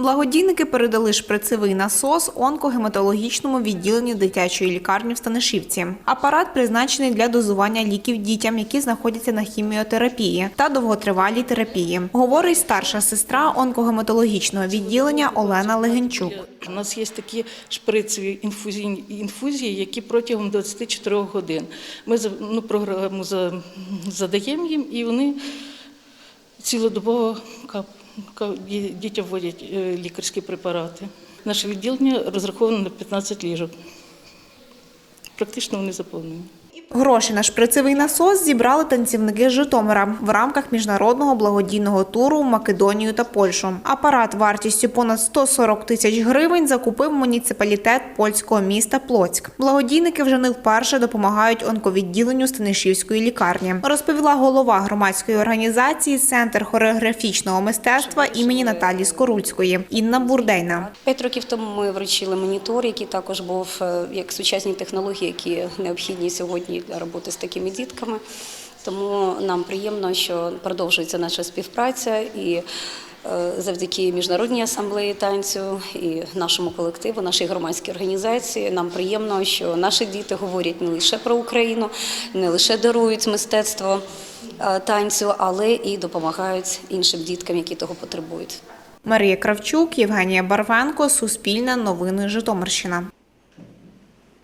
Благодійники передали шприцевий насос онкогематологічному відділенню дитячої лікарні в Станишівці. Апарат призначений для дозування ліків дітям, які знаходяться на хіміотерапії та довготривалій терапії. Говорить старша сестра онкогематологічного відділення Олена Легенчук. У нас є такі шприцеві інфузійні інфузії, які протягом 24 годин. Ми ну, програму задаємо їм, і вони цілодобово кап, кап, ді- дітям вводять е, лікарські препарати. Наше відділення розраховано на 15 ліжок. Практично вони заповнені. Гроші на шприцевий насос зібрали танцівники з Житомира в рамках міжнародного благодійного туру в Македонію та Польщу. Апарат вартістю понад 140 тисяч гривень закупив муніципалітет польського міста Плоцьк. Благодійники вже не вперше допомагають онковідділенню Станишівської лікарні. Розповіла голова громадської організації Центр хореографічного мистецтва імені Наталії Скорульської Інна Бурдейна. П'ять років тому ми вручили монітор, який також був е, як сучасні технології, які необхідні сьогодні для роботи з такими дітками. Тому нам приємно, що продовжується наша співпраця і е, завдяки міжнародній асамблеї танцю і нашому колективу, нашій громадській організації. Нам приємно, що наші діти говорять не лише про Україну, не лише дарують мистецтво е, танцю, але і допомагають іншим діткам, які того потребують. Марія Кравчук, Євгенія Барвенко, Суспільне новини Житомирщина.